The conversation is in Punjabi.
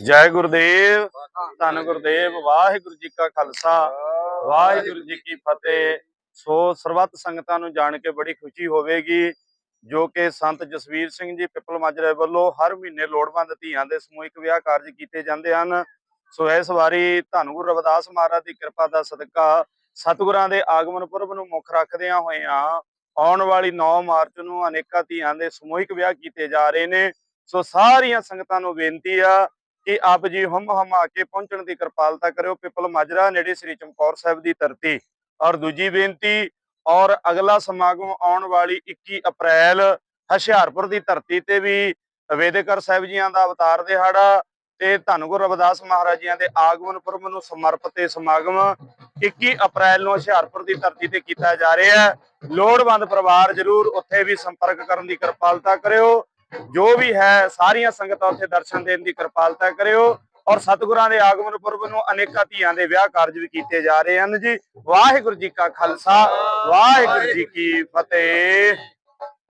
ਜੈ ਗੁਰਦੇਵ, ਧੰਨ ਗੁਰਦੇਵ, ਵਾਹਿਗੁਰੂ ਜੀ ਕਾ ਖਾਲਸਾ, ਵਾਹਿਗੁਰੂ ਜੀ ਕੀ ਫਤਿਹ। ਸੋ ਸਰਬੱਤ ਸੰਗਤਾਂ ਨੂੰ ਜਾਣ ਕੇ ਬੜੀ ਖੁਸ਼ੀ ਹੋਵੇਗੀ, ਜੋ ਕਿ ਸੰਤ ਜਸਵੀਰ ਸਿੰਘ ਜੀ ਪਿੱਪਲ ਮਾਜਰੇ ਵੱਲੋਂ ਹਰ ਮਹੀਨੇ ਲੋੜਵੰਦ ਧੀਆਂ ਦੇ ਸਮੂਹਿਕ ਵਿਆਹ ਕਾਰਜ ਕੀਤੇ ਜਾਂਦੇ ਹਨ। ਸੋ ਇਸ ਵਾਰੀ ਧੰਨ ਗੁਰੂ ਰਵਿਦਾਸ ਮਹਾਰਾਜ ਦੀ ਕਿਰਪਾ ਦਾ ਸਦਕਾ ਸਤਿਗੁਰਾਂ ਦੇ ਆਗਮਨ ਪੁਰਬ ਨੂੰ ਮੁੱਖ ਰੱਖਦਿਆਂ ਹੋਇਆਂ ਆਉਣ ਵਾਲੀ 9 ਮਾਰਚ ਨੂੰ ਅਨੇਕਾਂ ਧੀਆਂ ਦੇ ਸਮੂਹਿਕ ਵਿਆਹ ਕੀਤੇ ਜਾ ਰਹੇ ਨੇ। ਸੋ ਸਾਰੀਆਂ ਸੰਗਤਾਂ ਨੂੰ ਬੇਨਤੀ ਆ ਕਿ ਆਪ ਜੀ ਹਮ ਹਮਾ ਕੇ ਪਹੁੰਚਣ ਦੀ ਕਿਰਪਾਲਤਾ ਕਰਿਓ। ਪਿਪਲ ਮਾਜਰਾ, ਨੇੜੇ ਸ੍ਰੀ ਚਮਕੌਰ ਸਾਹਿਬ ਦੀ ਧਰਤੀ। ਔਰ ਦੂਜੀ ਬੇਨਤੀ, ਔਰ ਅਗਲਾ ਸਮਾਗਮ ਆਉਣ ਵਾਲੀ 21 ਅਪ੍ਰੈਲ ਹੁਸ਼ਿਆਰਪੁਰ ਦੀ ਧਰਤੀ ਤੇ ਵੀ ਵੇਦੇਕਰ ਸਾਹਿਬ ਜੀਆਂ ਦਾ ਅਵਤਾਰ ਦਿਹਾੜਾ ਤੇ ਧੰਨ ਗੁਰੂ ਰਵਿਦਾਸ ਮਹਾਰਾਜ ਜੀਆਂ ਦੇ ਆਗਮਨ ਪੁਰਬ ਨੂੰ ਸਮਰਪਿਤ ਇਹ ਸਮਾਗਮ 21 ਅਪ੍ਰੈਲ ਨੂੰ ਹੁਸ਼ਿਆਰਪੁਰ ਦੀ ਧਰਤੀ ਤੇ ਕੀਤਾ ਜਾ ਰਿਹਾ ਹੈ। ਲੋੜਵੰਦ ਪਰਿਵਾਰ ਜਰੂਰ ਉੱਥੇ ਵੀ ਸੰਪਰਕ ਕਰਨ ਦੀ ਕਿਰਪਾਲਤਾ ਕਰਿਓ। ਜੋ ਵੀ ਹੈ, ਸਾਰੀਆਂ ਸੰਗਤਾਂ ਉੱਥੇ ਦਰਸ਼ਨ ਦੇਣ ਦੀ ਕਿਰਪਾਲਤਾ ਕਰਿਓ ਔਰ ਸਤਿਗੁਰਾਂ ਦੇ ਆਗਮਨ ਪੁਰਬ ਨੂੰ ਅਨੇਕਾਂ ਧੀਆਂ ਦੇ ਵਿਆਹ ਕਾਰਜ ਵੀ ਕੀਤੇ ਜਾ ਰਹੇ ਹਨ ਜੀ। ਵਾਹਿਗੁਰੂ ਜੀ ਕਾ ਖਾਲਸਾ, ਵਾਹਿਗੁਰੂ ਜੀ ਕੀ ਫਤਿਹ।